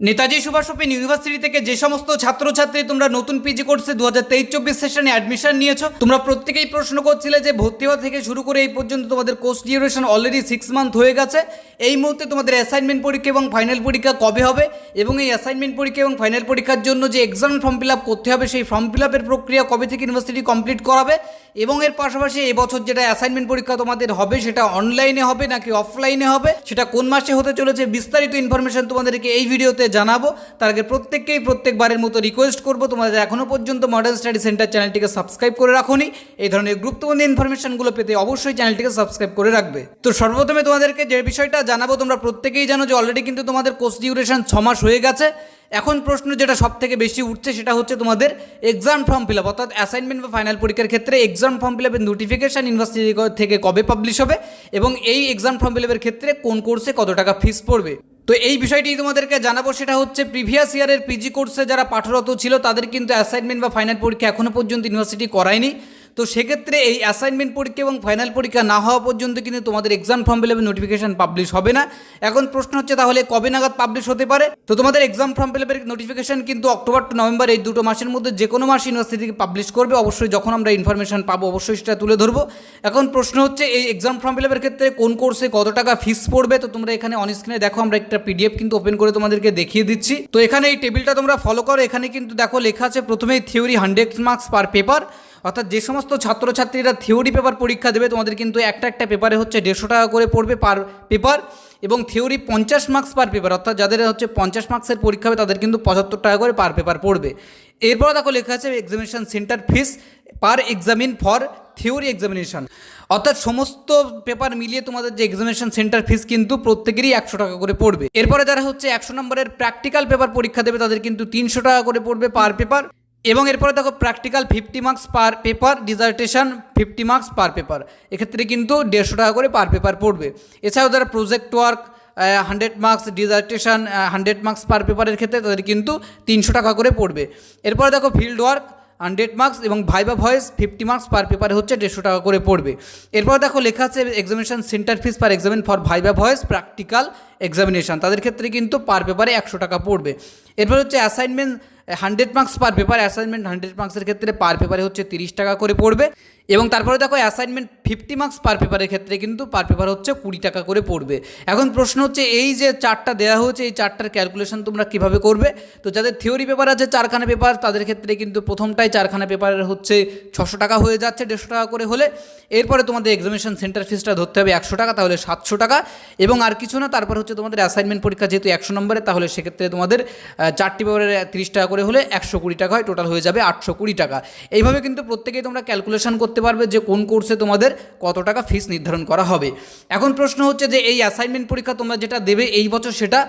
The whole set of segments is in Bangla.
নেতাজি সুভাষ ওপেন ইউনিভার্সিটি থেকে যে সমস্ত ছাত্রছাত্রী তোমরা নতুন পিজি কোর্সে দু হাজার তেইশ চব্বিশ সেশনে অ্যাডমিশন নিয়েছো, তোমরা প্রত্যেকেই প্রশ্ন করছিলে যে ভর্তি হওয়া থেকে শুরু করে এই পর্যন্ত তোমাদের course duration already six month হয়ে গেছে। এই মুহূর্তে তোমাদের অ্যাসাইনমেন্ট পরীক্ষা এবং ফাইনাল পরীক্ষা কবে হবে? এবং এই অ্যাসাইনমেন্ট পরীক্ষা এবং ফাইনাল পরীক্ষার জন্য যে এক্সাম ফর্ম ফিল আপ করতে হবে, সেই ফর্ম ফিল আপের প্রক্রিয়া কবে থেকে ইউনিভার্সিটি কমপ্লিট করাবে? এবং এর পাশাপাশি এবছর যেটা অ্যাসাইনমেন্ট পরীক্ষা তোমাদের হবে, সেটা অনলাইনে হবে নাকি অফলাইনে হবে? সেটা কোন মাসে হতে চলেছে বিস্তারিত ইনফরমেশন তোমাদেরকে এই ভিডিওতে জানাব। তার আগে প্রত্যেককেই প্রত্যেকবারের মতো রিকোয়েস্ট করব। তোমাদের এখনও পর্যন্ত মডার্ন স্টাডি সেন্টার চ্যানেলটিকে সাবস্ক্রাইব করে রাখোনি, এই ধরনের গুরুত্বপূর্ণ ইনফরমেশনগুলো পেতে অবশ্যই চ্যানেলটিকে সাবস্ক্রাইব করে রাখবে। তো সর্বপ্রথমে তোমাদেরকে যে বিষয়টা জানাব, তোমরা প্রত্যেকেই জানো যে অলরেডি কিন্তু তোমাদের কোর্স ডিউরেশন ছ মাস হয়ে গেছে। এখন প্রশ্ন যেটা সব থেকে বেশি উঠছে সেটা হচ্ছে তোমাদের এক্সাম ফর্ম ফিল আপ অর্থাৎ অ্যাসাইনমেন্ট বা ফাইনাল পরীক্ষার ক্ষেত্রে এক্সাম ফর্ম ফিল আপের নোটিফিকেশান ইউনিভার্সিটি থেকে কবে পাবলিশ হবে এবং এই এক্সাম ফর্ম ফিল আপের ক্ষেত্রে কোন কোর্সে কত টাকা ফিস পড়বে? তো এই বিষয়টি তোমাদেরকে জানাব, সেটা হচ্ছে প্রিভিয়াস ইয়ারের পিজি কোর্সে যারা পাঠরত ছিল তাদের কিন্তু অ্যাসাইনমেন্ট বা ফাইনাল পরীক্ষা এখনও পর্যন্ত ইউনিভার্সিটি করায়নি। তো সেক্ষেত্রে এই অ্যাসাইনমেন্ট পরীক্ষা এবং ফাইনাল পরীক্ষা না হওয়া পর্যন্ত কিন্তু তোমাদের exam form fill notification publish হবে না। এখন প্রশ্ন হচ্ছে তাহলে কবে নাগাদ পাবলিশ হতে পারে? তো তোমাদের এক্সাম ফর্ম ফিল নোটিফিকেশন কিন্তু অক্টোবর টু নভেম্বর এই দুটো মাসের মধ্যে যে কোনো মাস ইউনিভার্সিটি থেকে পাবলিশ করবে। অবশ্যই যখন আমরা ইনফরমেশন পাবো অবশ্যই সেটা তুলে ধরবো। এখন প্রশ্ন হচ্ছে এই এক্সাম ফর্ম ফিল ক্ষেত্রে কোন কোর্সে কত টাকা ফিস পড়বে? তো তোমরা এখানে অন স্ক্রিনে দেখো, আমরা একটা পিডিএফ কিন্তু ওপেন করে তোমাদেরকে দেখিয়ে দিচ্ছি। তো এখানে এই টেবিলটা তোমরা ফলো করো। এখানে কিন্তু দেখো লেখা আছে, প্রথমেই theory hundred marks per paper অর্থাৎ যে সমস্ত ছাত্রছাত্রীরা থিওরি পেপার পরীক্ষা দেবে, তোমাদের কিন্তু একটা একটা পেপারে হচ্ছে দেড়শো টাকা করে পড়বে পার পেপার এবং থিওরি পঞ্চাশ মার্কস পার পেপার অর্থাৎ যাদের হচ্ছে পঞ্চাশ মার্কসের পরীক্ষা হবে, তাদের কিন্তু পঁচাত্তর টাকা করে পার পেপার পড়বে। এরপর দেখো লেখা আছে examination centre fees per examinee for theory examination অর্থাৎ সমস্ত পেপার মিলিয়ে তোমাদের যে এক্সামিনেশন সেন্টার ফিস কিন্তু প্রত্যেকেরই একশো টাকা করে পড়বে। এরপরে যারা হচ্ছে একশো নম্বরের প্র্যাকটিক্যাল পেপার পরীক্ষা দেবে, তাদের কিন্তু তিনশো টাকা করে পড়বে পার পেপার এবং এরপরে দেখো practical fifty marks per paper dissertation fifty marks per paper এক্ষেত্রে কিন্তু দেড়শো টাকা করে পার পেপার পড়বে। এছাড়াও যারা project work hundred marks dissertation hundred marks per পেপারের ক্ষেত্রে তাদের কিন্তু তিনশো টাকা করে পড়বে। এরপরে দেখো ফিল্ড ওয়ার্ক হান্ড্রেড মার্কস এবং viva voce fifty marks per পেপারে হচ্ছে দেড়শো টাকা করে পড়বে। এরপর দেখো লেখা আছে examination centre fees per examinee for viva voce practical examination তাদের ক্ষেত্রে কিন্তু পার পেপারে একশো টাকা পড়বে। এরপর হচ্ছে assignment hundred marks per paper assignment hundred মার্কসের ক্ষেত্রে পার পেপারে হচ্ছে তিরিশ টাকা করে পড়বে। এবং তারপরে দেখো অ্যাসাইনমেন্ট ফিফটি মার্কস পার পেপারের ক্ষেত্রে কিন্তু পার পেপার হচ্ছে কুড়ি টাকা করে পড়বে। এখন প্রশ্ন হচ্ছে, এই যে চারটা দেওয়া হয়েছে, এই চারটার ক্যালকুলেশন তোমরা কীভাবে করবে? তো যাদের থিওরি পেপার আছে, চারখানা পেপার তাদের ক্ষেত্রে কিন্তু প্রথমটাই চারখানা পেপারের হচ্ছে ছশো টাকা হয়ে যাচ্ছে দেড়শো টাকা করে হলে। এরপরে তোমাদের এক্সামিনেশন সেন্টার ফিসটা ধরতে হবে একশো টাকা, তাহলে সাতশো টাকা। এবং আর কিছু না, তারপর হচ্ছে তোমাদের অ্যাসাইনমেন্ট পরীক্ষা যেহেতু একশো নম্বরে, তাহলে সেক্ষেত্রে তোমাদের চারটি পেপারের তিরিশ টাকা করে হলে একশো কুড়ি টাকা হয় টোটাল হয়ে যাবে আটশো কুড়ি টাকা। এইভাবে কিন্তু প্রত্যেকেই তোমরা ক্যালকুলেশন করতে পারবে যে কোন কোর্সে তোমাদের কত টাকা ফিস নির্ধারণ করা হবে। এখন প্রশ্ন হচ্ছে যে এই অ্যাসাইনমেন্ট পরীক্ষা তোমরা যেটা দেবে এই বছর সেটা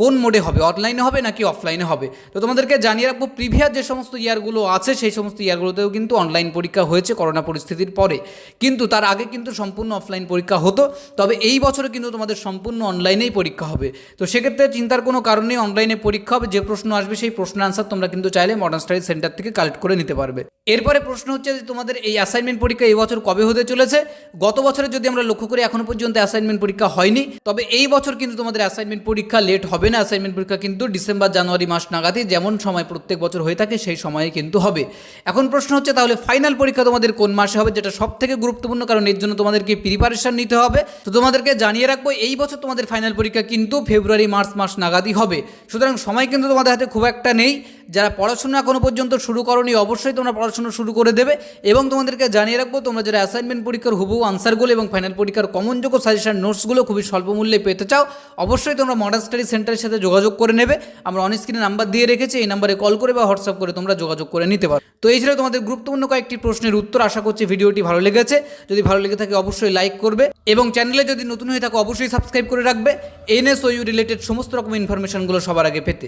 কোন মোডে হবে, অনলাইনে হবে নাকি অফলাইনে হবে? তো তোমাদেরকে জানিয়ে রাখব, প্রিভিয়াস যে সমস্ত ইয়ারগুলো আছে, সেই সমস্ত ইয়ারগুলোতেও কিন্তু অনলাইন পরীক্ষা হয়েছে করোনা পরিস্থিতির পরে। কিন্তু তার আগে কিন্তু সম্পূর্ণ অফলাইন পরীক্ষা হতো, তবে এই বছরে কিন্তু তোমাদের সম্পূর্ণ অনলাইনেই পরীক্ষা হবে। তো সেক্ষেত্রে চিন্তার কোনো কারণে অনলাইনে পরীক্ষা হবে, যে প্রশ্ন আসবে সেই প্রশ্ন আনসার তোমরা কিন্তু চাইলে মডার্ন স্টাডি সেন্টার থেকে কালেক্ট করে নিতে পারবে। এরপরে প্রশ্ন হচ্ছে যে তোমাদের এই অ্যাসাইনমেন্ট পরীক্ষা এই বছর কবে হতে চলেছে? গত বছরে যদি আমরা লক্ষ্য করি, এখনও পর্যন্ত অ্যাসাইনমেন্ট পরীক্ষা হয়নি, তবে এই বছর কিন্তু তোমাদের অ্যাসাইনমেন্ট পরীক্ষা লেট হবে। না অ্যাসাইনমেন্ট পরীক্ষা কিন্তু ডিসেম্বর, জানুয়ারি মাস নাগাদই যেমন সময় প্রত্যেক বছর হয়ে থাকে, সেই সময়ে কিন্তু হবে। এখন প্রশ্ন হচ্ছে, তাহলে ফাইনাল পরীক্ষা তোমাদের কোন মাসে হবে, যেটা সব থেকে গুরুত্বপূর্ণ? কারণ এর জন্য তোমাদেরকে প্রিপারেশন নিতে হবে। তো তোমাদেরকে জানিয়ে রাখব, এই বছর তোমাদের ফাইনাল পরীক্ষা কিন্তু ফেব্রুয়ারি মার্চ মাস নাগাদই হবে। সুতরাং সময় কিন্তু তোমাদের হাতে খুব একটা নেই। যারা পড়াশোনা এখনও পর্যন্ত শুরু করনি, অবশ্যই তোমরা পড়াশোনা শুরু করে দেবে। এবং তোমাদেরকে জানিয়ে রাখব, তোমরা যারা অ্যাসাইনমেন্ট পরীক্ষার হুবহু আনসারগুলো এবং ফাইনাল পরীক্ষার কমনযোগ্য সাজেশন নোটসগুলো খুবই স্বল্প মূল্যে পেতে চাও, অবশ্যই তোমরা মডার্ন স্টাডি সেন্টারের সাথে যোগাযোগ করে নেবে। আমরা অন স্ক্রিনে নাম্বার দিয়ে রেখেছি, এই নাম্বারে কল করে বা হোয়াটসঅ্যাপ করে তোমরা যোগাযোগ করে নিতে পারো। তো এই ছিল তোমাদের গুরুত্বপূর্ণ কয়েকটি প্রশ্নের উত্তর। আশা করছি ভিডিওটি ভালো লেগেছে। যদি ভালো লেগে থাকে অবশ্যই লাইক করবে এবং চ্যানেলে যদি নতুন হয়ে থাকো অবশ্যই সাবস্ক্রাইব করে রাখবে। এনএসওইউ রিলেটেড সমস্ত রকম ইনফরমেশনগুলো সবার আগে পেতে।